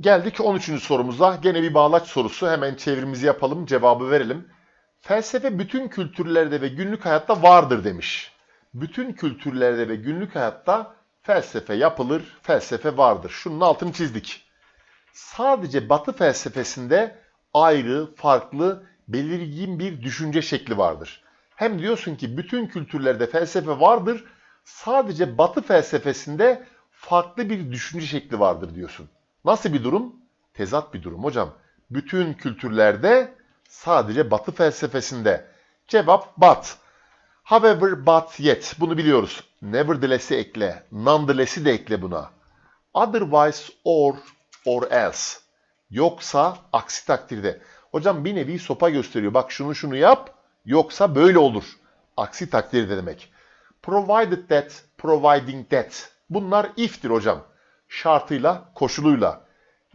Geldik 13. sorumuza. Gene bir bağlaç sorusu. Hemen çevirimizi yapalım, cevabı verelim. Felsefe bütün kültürlerde ve günlük hayatta vardır demiş. Bütün kültürlerde ve günlük hayatta felsefe yapılır, felsefe vardır. Şunun altını çizdik. Sadece Batı felsefesinde ayrı, farklı, belirgin bir düşünce şekli vardır. Hem diyorsun ki bütün kültürlerde felsefe vardır, sadece Batı felsefesinde farklı bir düşünce şekli vardır diyorsun. Nasıl bir durum? Tezat bir durum hocam. Bütün kültürlerde sadece Batı felsefesinde. Cevap but. However, but, yet. Bunu biliyoruz. Nevertheless'i ekle. Nonetheless'i de ekle buna. Otherwise, or, or else. Yoksa, aksi takdirde. Hocam bir nevi sopa gösteriyor. Bak şunu şunu yap, yoksa böyle olur. Aksi takdirde demek. Provided that, providing that. Bunlar if'tir hocam. Şartıyla, koşuluyla.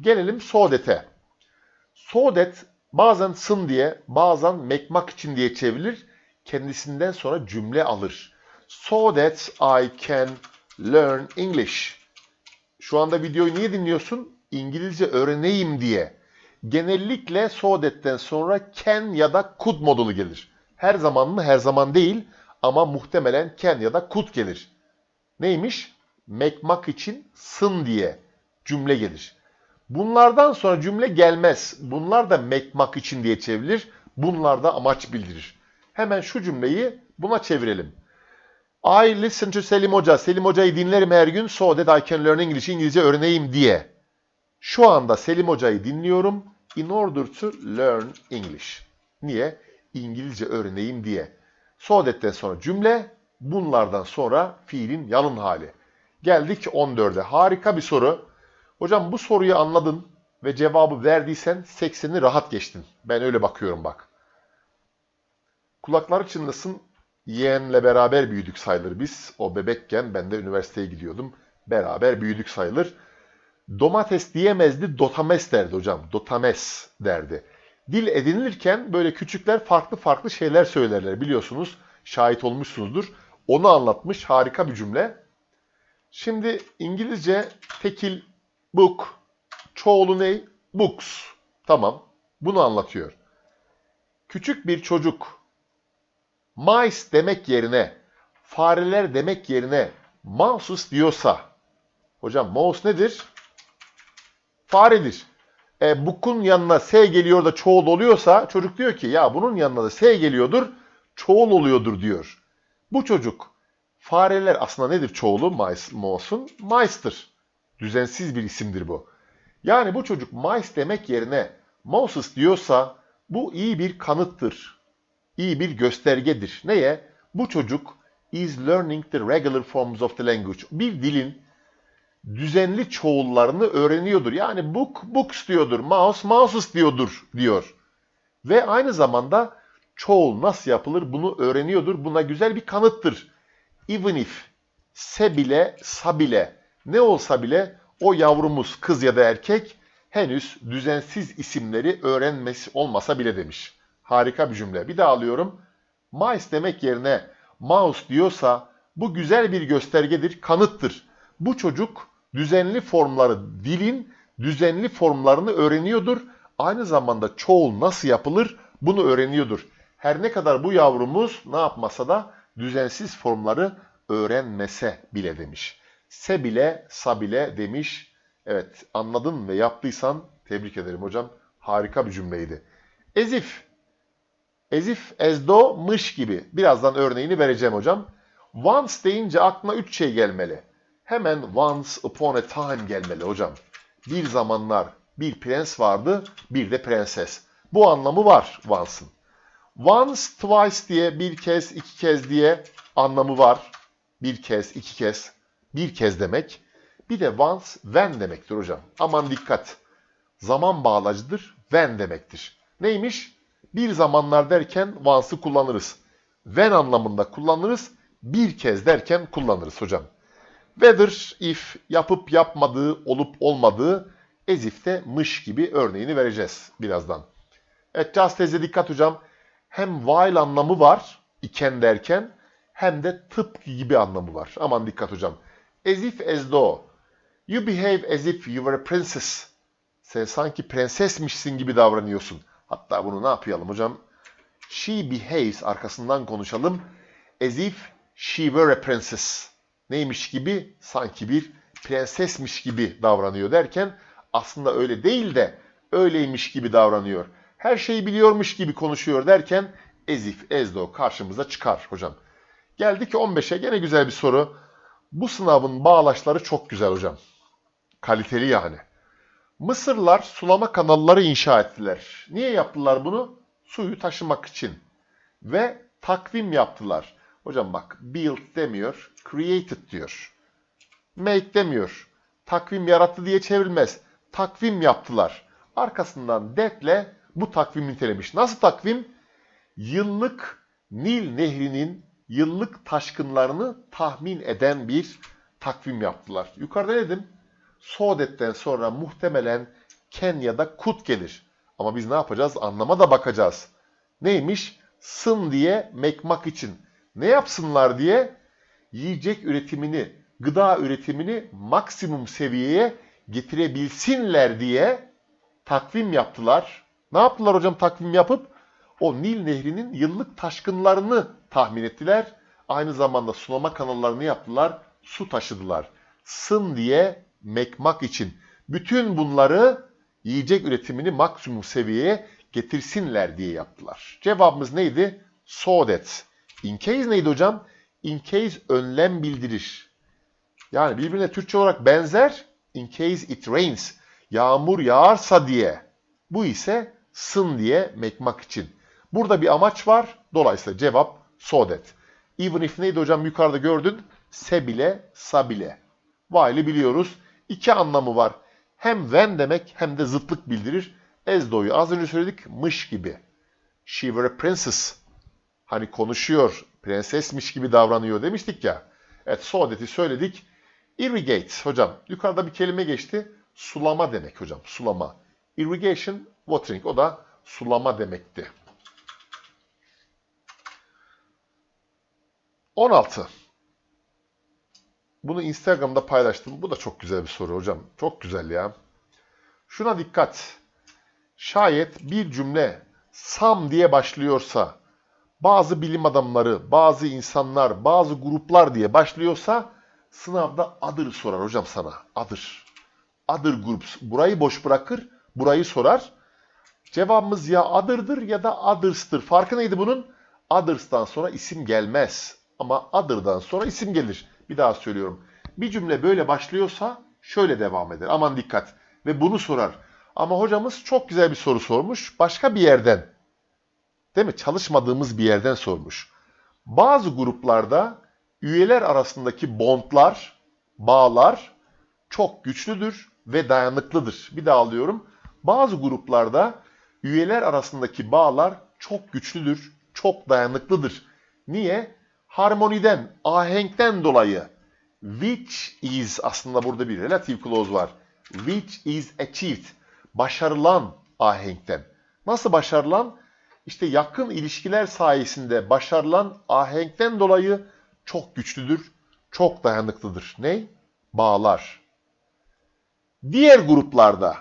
Gelelim so that'e. So that bazen sın diye, bazen mekmak için diye çevrilir. Kendisinden sonra cümle alır. So that I can learn English. Şu anda videoyu niye dinliyorsun? İngilizce öğreneyim diye. Genellikle so that'ten sonra can ya da could modulu gelir. Her zaman mı? Her zaman değil. Ama muhtemelen can ya da could gelir. Neymiş? Mekmak için sın diye cümle gelir. Bunlardan sonra cümle gelmez. Bunlar da mekmak için diye çevrilir. Bunlar da amaç bildirir. Hemen şu cümleyi buna çevirelim. I listen to Selim Hoca. Selim Hoca'yı dinlerim her gün so that I can learn English. İngilizce öğreneyim diye. Şu anda Selim Hoca'yı dinliyorum in order to learn English. Niye? İngilizce öğreneyim diye. So that'ten sonra cümle, bunlardan sonra fiilin yalın hali. Geldik 14'e. Harika bir soru. Hocam bu soruyu anladın ve cevabı verdiysen 80'i rahat geçtin. Ben öyle bakıyorum bak. Kulakları çınlasın yeğenle beraber büyüdük sayılır biz. O bebekken ben de üniversiteye gidiyordum. Beraber büyüdük sayılır. Domates diyemezdi, dotames derdi hocam. Dotames derdi. Dil edinilirken böyle küçükler farklı farklı şeyler söylerler biliyorsunuz. Şahit olmuşsunuzdur. Onu anlatmış harika bir cümle. Şimdi İngilizce tekil book, çoğulu ne? Books. Tamam. Bunu anlatıyor. Küçük bir çocuk mice demek yerine fareler demek yerine mouses diyorsa hocam mouse nedir? Faredir. E, book'un yanına S geliyor da çoğul oluyorsa çocuk diyor ki ya bunun yanına da S geliyordur çoğul oluyordur diyor. Bu çocuk fareler aslında nedir çoğulu mice, mouse'un? Mice'tır. Düzensiz bir isimdir bu. Yani bu çocuk mice demek yerine Moses diyorsa bu iyi bir kanıttır. İyi bir göstergedir. Neye? Bu çocuk is learning the regular forms of the language. Bir dilin düzenli çoğullarını öğreniyordur. Yani book, books diyordur. Mouse, mouses diyordur diyor. Ve aynı zamanda çoğul nasıl yapılır bunu öğreniyordur. Buna güzel bir kanıttır. Even if, se bile, sa bile, ne olsa bile o yavrumuz kız ya da erkek henüz düzensiz isimleri öğrenmesi olmasa bile demiş. Harika bir cümle. Bir daha alıyorum. Mice demek yerine mouse diyorsa bu güzel bir göstergedir, kanıttır. Bu çocuk düzenli formları, dilin düzenli formlarını öğreniyordur. Aynı zamanda çoğul nasıl yapılır bunu öğreniyordur. Her ne kadar bu yavrumuz ne yapmasa da düzensiz formları öğrenmese bile demiş. Se bile, sa bile demiş. Evet anladın ve yaptıysan tebrik ederim hocam. Harika bir cümleydi. Ezif. Ezif, though, mış gibi. Birazdan örneğini vereceğim hocam. Once deyince aklına üç şey gelmeli. Hemen once upon a time gelmeli hocam. Bir zamanlar bir prens vardı, bir de prenses. Bu anlamı var once'ın. Once, twice diye bir kez, iki kez diye anlamı var. Bir kez, iki kez, bir kez demek. Bir de once, when demektir hocam. Aman dikkat. Zaman bağlacıdır, when demektir. Neymiş? Bir zamanlar derken once'ı kullanırız. When anlamında kullanırız, bir kez derken kullanırız hocam. Whether, if, yapıp yapmadığı, olup olmadığı, as if'te mış gibi örneğini vereceğiz birazdan. Evet, just as'e dikkat hocam. Hem while anlamı var, iken derken, hem de tıpkı gibi anlamı var. Aman dikkat hocam. As if as though. You behave as if you were a princess. Sen sanki prensesmişsin gibi davranıyorsun. Hatta bunu ne yapalım hocam? She behaves arkasından konuşalım. As if she were a princess. Neymiş gibi? Sanki bir prensesmiş gibi davranıyor derken aslında öyle değil de öyleymiş gibi davranıyor. Her şeyi biliyormuş gibi konuşuyor derken as if, as though karşımıza çıkar hocam. Geldik 15'e gene güzel bir soru. Bu sınavın bağlaçları çok güzel hocam. Kaliteli yani. Mısırlar sulama kanalları inşa ettiler. Niye yaptılar bunu? Suyu taşımak için. Ve takvim yaptılar. Hocam bak build demiyor, created diyor. Make demiyor. Takvim yarattı diye çevrilmez. Takvim yaptılar. Arkasından detle bu takvim nitelemiş. Nasıl takvim? Yıllık Nil Nehri'nin yıllık taşkınlarını tahmin eden bir takvim yaptılar. Yukarıda dedim? Soğdet'ten sonra muhtemelen Kenya'da Kut gelir. Ama biz ne yapacağız? Anlama da bakacağız. Neymiş? Sın diye mekmak için. Ne yapsınlar diye? Yiyecek üretimini, gıda üretimini maksimum seviyeye getirebilsinler diye takvim yaptılar. Ne yaptılar hocam takvim yapıp? O Nil Nehri'nin yıllık taşkınlarını tahmin ettiler. Aynı zamanda sulama kanallarını yaptılar, su taşıdılar. Sın diye mekmak için. Bütün bunları yiyecek üretimini maksimum seviyeye getirsinler diye yaptılar. Cevabımız neydi? So that. In case neydi hocam? In case önlem bildirir. Yani birbirine Türkçe olarak benzer. In case it rains. Yağmur yağarsa diye. Bu ise sın diye mekmak için. Burada bir amaç var. Dolayısıyla cevap so that. Even if neydi hocam yukarıda gördün? Se bile, sa bile. While'ı biliyoruz. İki anlamı var. Hem when demek hem de zıtlık bildirir. As though'yu az önce söyledik. Mış gibi. She were a princess. Hani konuşuyor, prensesmiş gibi davranıyor demiştik ya. Evet, so that'i söyledik. Irrigate hocam. Yukarıda bir kelime geçti. Sulama demek hocam. Sulama. Irrigation, watering. O da sulama demekti. 16. Bunu Instagram'da paylaştım. Bu da çok güzel bir soru hocam. Çok güzel ya. Şuna dikkat. Şayet bir cümle sam diye başlıyorsa, bazı bilim adamları, bazı insanlar, bazı gruplar diye başlıyorsa sınavda adır sorar hocam sana. Adır. Other groups. Burayı boş bırakır, burayı sorar. Cevabımız ya other'dır ya da others'tır. Farkı neydi bunun? Others'tan sonra isim gelmez. Ama other'dan sonra isim gelir. Bir daha söylüyorum. Bir cümle böyle başlıyorsa şöyle devam eder. Aman dikkat. Ve bunu sorar. Ama hocamız çok güzel bir soru sormuş. Başka bir yerden. Değil mi? Çalışmadığımız bir yerden sormuş. Bazı gruplarda üyeler arasındaki bondlar, bağlar çok güçlüdür ve dayanıklıdır. Bir daha alıyorum. Bazı gruplarda üyeler arasındaki bağlar çok güçlüdür, çok dayanıklıdır. Niye? Harmoniden, ahenkten dolayı. Which is aslında burada bir relative clause var. Which is achieved. Başarılan ahenkten. Nasıl başarılan? İşte yakın ilişkiler sayesinde başarılan ahenkten dolayı çok güçlüdür, çok dayanıklıdır. Ne? Bağlar. Diğer gruplarda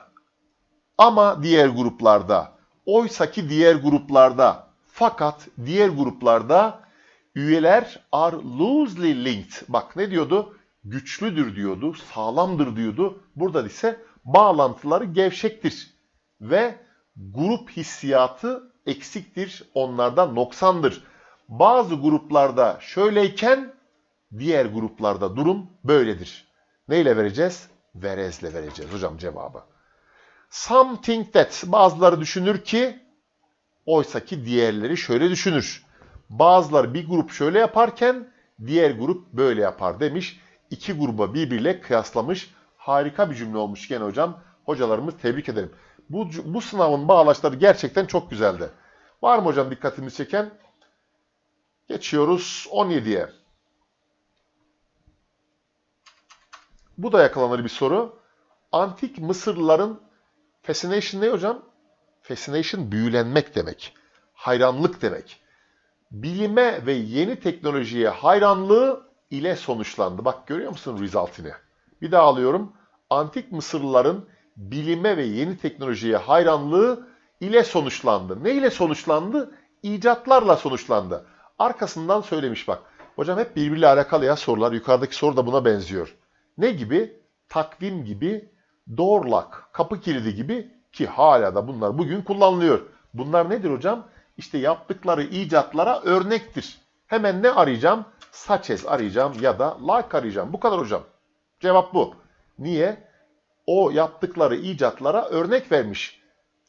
ama diğer gruplarda oysaki diğer gruplarda fakat diğer gruplarda üyeler are loosely linked. Bak ne diyordu? Güçlüdür diyordu, sağlamdır diyordu. Burada ise bağlantıları gevşektir ve grup hissiyatı eksiktir, onlardan noksandır. Bazı gruplarda şöyleyken diğer gruplarda durum böyledir. Neyle vereceğiz? Verezle vereceğiz hocam cevabı. Something that bazıları düşünür ki oysa ki diğerleri şöyle düşünür. Bazıları bir grup şöyle yaparken diğer grup böyle yapar demiş. İki gruba birbiriyle kıyaslamış. Harika bir cümle olmuş gene hocam. Hocalarımız tebrik ederim. Bu, bu sınavın bağlaçları gerçekten çok güzeldi. Var mı hocam dikkatimizi çeken? Geçiyoruz 17'ye. Bu da yakalanır bir soru. Antik Mısırlıların fascination ne hocam? Fascination büyülenmek demek. Hayranlık demek. Bilime ve yeni teknolojiye hayranlığı ile sonuçlandı. Bak görüyor musun resultini? Bir daha alıyorum. Antik Mısırlıların bilime ve yeni teknolojiye hayranlığı ile sonuçlandı. Ne ile sonuçlandı? İcatlarla sonuçlandı. Arkasından söylemiş bak. Hocam hep birbiriyle alakalı ya sorular. Yukarıdaki soru da buna benziyor. Ne gibi? Takvim gibi, door lock, kapı kilidi gibi ki hala da bunlar bugün kullanılıyor. Bunlar nedir hocam? İşte yaptıkları icatlara örnektir. Hemen ne arayacağım? As arayacağım ya da like arayacağım. Bu kadar hocam. Cevap bu. Niye? O yaptıkları icatlara örnek vermiş.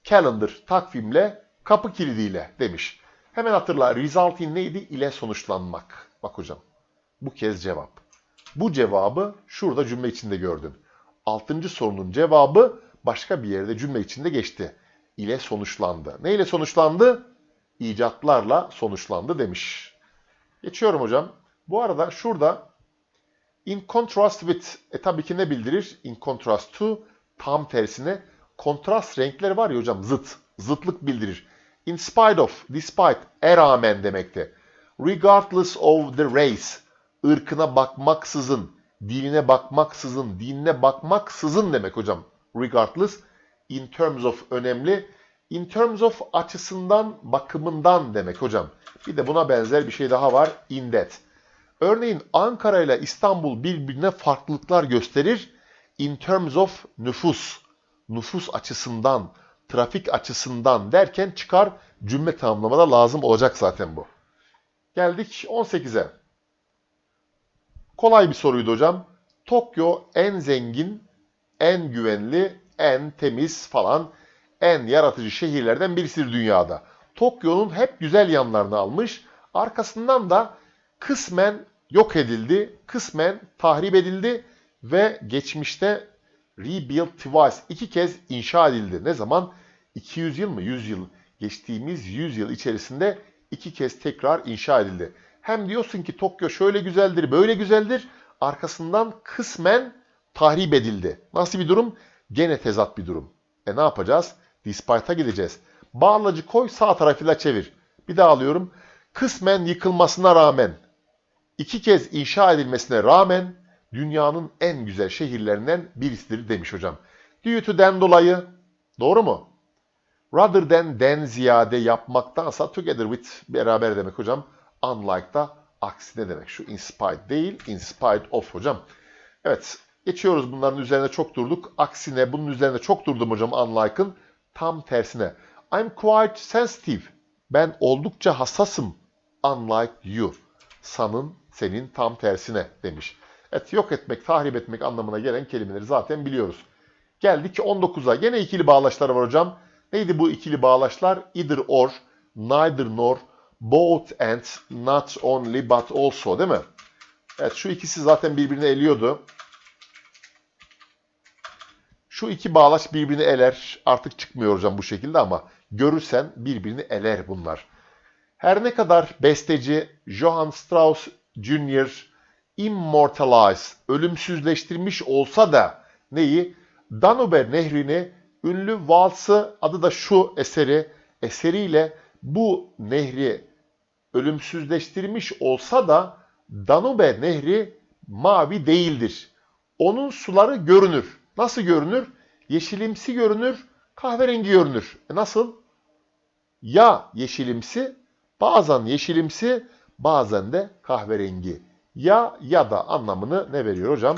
Calendar, takvimle, kapı kilidiyle demiş. Hemen hatırla. Result neydi? İle sonuçlanmak. Bak hocam. Bu kez cevap. Bu cevabı şurada cümle içinde gördün. Altıncı sorunun cevabı başka bir yerde cümle içinde geçti. İle sonuçlandı. Ne ile sonuçlandı? İcatlarla sonuçlandı demiş. Geçiyorum hocam. Bu arada şurada in contrast with e tabii ki ne bildirir? In contrast to tam tersine kontrast renkler var ya hocam zıt. Zıtlık bildirir. In spite of, despite, e rağmen demekte. Regardless of the race, ırkına bakmaksızın, diline bakmaksızın, dinine bakmaksızın demek hocam. Regardless, in terms of önemli, in terms of açısından, bakımından demek hocam. Bir de buna benzer bir şey daha var, in that. Örneğin Ankara ile İstanbul birbirine farklılıklar gösterir. In terms of nüfus, nüfus açısından, trafik açısından derken çıkar cümle tamamlamada lazım olacak zaten bu. Geldik 18'e. Kolay bir soruydu hocam. Tokyo en zengin, en güvenli, en temiz falan, en yaratıcı şehirlerden birisidir dünyada. Tokyo'nun hep güzel yanlarını almış. Arkasından da kısmen yok edildi, kısmen tahrip edildi ve geçmişte rebuilt twice iki kez inşa edildi. Ne zaman? 200 yıl mı? 100 yıl. Geçtiğimiz 100 yıl içerisinde iki kez tekrar inşa edildi. Hem diyorsun ki Tokyo şöyle güzeldir, böyle güzeldir. Arkasından kısmen tahrip edildi. Nasıl bir durum? Gene tezat bir durum. E ne yapacağız? Despite'a gideceğiz. Bağlacı koy sağ tarafıyla çevir. Bir daha alıyorum. Kısmen yıkılmasına rağmen, iki kez inşa edilmesine rağmen dünyanın en güzel şehirlerinden birisidir demiş hocam. Due to den dolayı, doğru mu? Rather than den ziyade yapmaktansa together with beraber demek hocam. Unlike da aksine demek. Şu in spite değil, in spite of hocam. Evet, geçiyoruz bunların üzerine çok durduk. Aksine bunun üzerine çok durdum hocam unlike'ın. Tam tersine. I'm quite sensitive. Ben oldukça hassasım. Unlike you. Sanın, senin tam tersine demiş. Evet, yok etmek, tahrip etmek anlamına gelen kelimeleri zaten biliyoruz. Geldik 19'a. Gene ikili bağlaçlar var hocam. Neydi bu ikili bağlaçlar? Either or, neither nor, both and, not only but also değil mi? Evet şu ikisi zaten birbirini eliyordu. Şu iki bağlaç birbirini eler. Artık çıkmıyor hocam bu şekilde ama görürsen birbirini eler bunlar. Her ne kadar besteci Johann Strauss Jr. immortalize, ölümsüzleştirmiş olsa da neyi? Danube nehrini ünlü valsı adı da şu eseri eseriyle bu nehri ölümsüzleştirmiş olsa da Danube nehri mavi değildir. Onun suları görünür. Nasıl görünür? Yeşilimsi görünür, kahverengi görünür. E nasıl? Ya yeşilimsi, bazen yeşilimsi, bazen de kahverengi. Ya ya da anlamını ne veriyor hocam?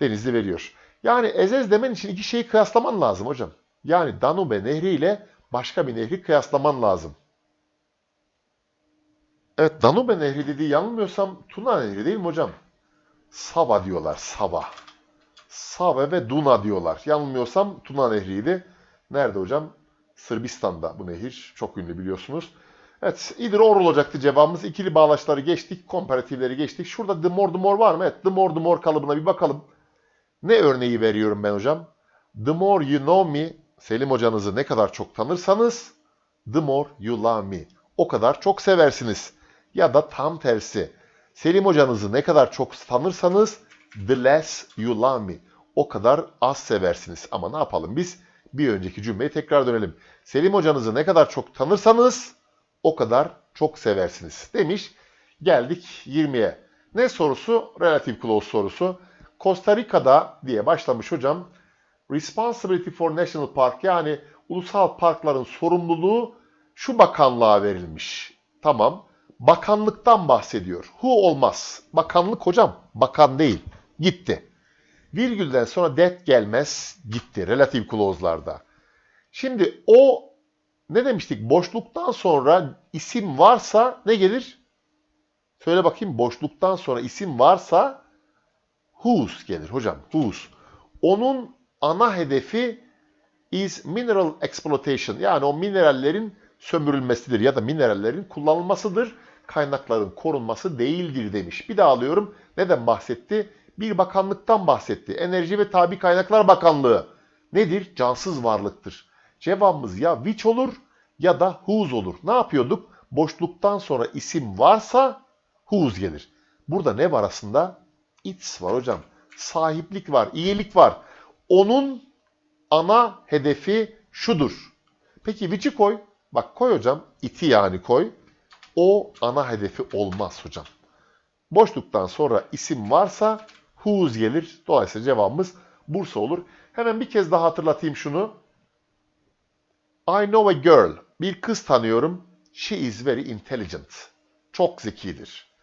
Denizli veriyor. Yani ezez demen için iki şeyi kıyaslaman lazım hocam. Yani Danube nehri ile başka bir nehri kıyaslaman lazım. Evet Danube nehri dediği yanılmıyorsam Tuna nehri değil mi hocam? Sava diyorlar Sava. Sava ve Duna diyorlar. Yanılmıyorsam Tuna nehriydi. Nerede hocam? Sırbistan'da bu nehir. Çok ünlü biliyorsunuz. Evet, either or olacaktı cevabımız. İkili bağlaçları geçtik, komparatifleri geçtik. Şurada the more the more var mı? Evet, the more the more kalıbına bir bakalım. Ne örneği veriyorum ben hocam? The more you know me, Selim hocanızı ne kadar çok tanırsanız, the more you love me. O kadar çok seversiniz. Ya da tam tersi. Selim hocanızı ne kadar çok tanırsanız, the less you love me. O kadar az seversiniz. Ama ne yapalım biz? Bir önceki cümleye tekrar dönelim. Selim hocanızı ne kadar çok tanırsanız, o kadar çok seversiniz. Demiş. Geldik 20'ye. Ne sorusu? Relative clause sorusu. Costa Rica'da diye başlamış hocam. Responsibility for National Park yani ulusal parkların sorumluluğu şu bakanlığa verilmiş. Tamam. Bakanlıktan bahsediyor. Who olmaz. Bakanlık hocam. Bakan değil. Gitti. Virgülden sonra that gelmez. Gitti. Relative clause'larda. Şimdi o ne demiştik? Boşluktan sonra isim varsa ne gelir? Söyle bakayım boşluktan sonra isim varsa whose gelir hocam. Whose. Onun ana hedefi is mineral exploitation. Yani o minerallerin sömürülmesidir ya da minerallerin kullanılmasıdır. Kaynakların korunması değildir demiş. Bir daha alıyorum. Neden bahsetti? Bir bakanlıktan bahsetti. Enerji ve Tabi Kaynaklar Bakanlığı. Nedir? Cansız varlıktır. Cevabımız ya which olur ya da whose olur. Ne yapıyorduk? Boşluktan sonra isim varsa whose gelir. Burada ne var aslında? Its var hocam. Sahiplik var, iyilik var. Onun ana hedefi şudur. Peki which'i koy. Bak koy hocam. It'i yani koy. O ana hedefi olmaz hocam. Boşluktan sonra isim varsa whose gelir. Dolayısıyla cevabımız Bursa olur. Hemen bir kez daha hatırlatayım şunu. I know a girl. Bir kız tanıyorum. She is very intelligent. Çok zekidir.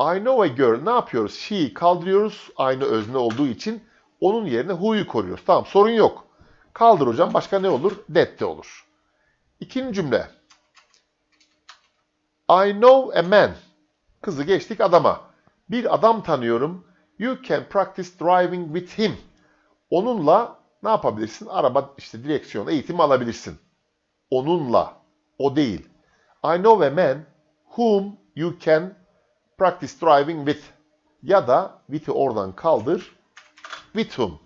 I know a girl. Ne yapıyoruz? She'yi kaldırıyoruz. Aynı özne olduğu için. Onun yerine who'yu koruyoruz. Tamam sorun yok. Kaldır hocam. Başka ne olur? That de olur. İkinci cümle. I know a man. Kızı geçtik adama. Bir adam tanıyorum. You can practice driving with him. Onunla ne yapabilirsin? Araba işte direksiyon eğitimi alabilirsin. Onunla. O değil. I know a man whom you can practice driving with. Ya da with'i oradan kaldır. With whom.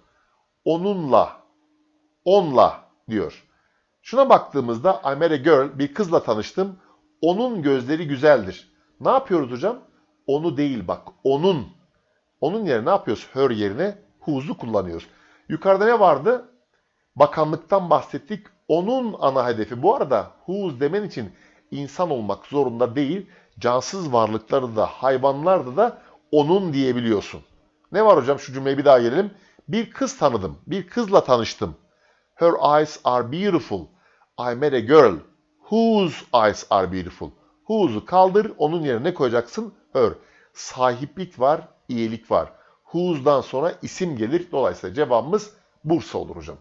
Onunla. Onla diyor. Şuna baktığımızda I met a girl, bir kızla tanıştım. Onun gözleri güzeldir. Ne yapıyoruz hocam? Onu değil bak, onun. Onun yerine ne yapıyoruz? Her yerine who'su kullanıyoruz. Yukarıda ne vardı? Bakanlıktan bahsettik. Onun ana hedefi. Bu arada whose demen için insan olmak zorunda değil. Cansız varlıkları da, hayvanlarda da onun diyebiliyorsun. Ne var hocam? Şu cümleye bir daha gelelim. Bir kız tanıdım. Bir kızla tanıştım. Her eyes are beautiful. I met a girl whose eyes are beautiful. Whose'u kaldır, onun yerine ne koyacaksın? Her. Sahiplik var, iyilik var. Whose'dan sonra isim gelir. Dolayısıyla cevabımız Bursa olur hocam.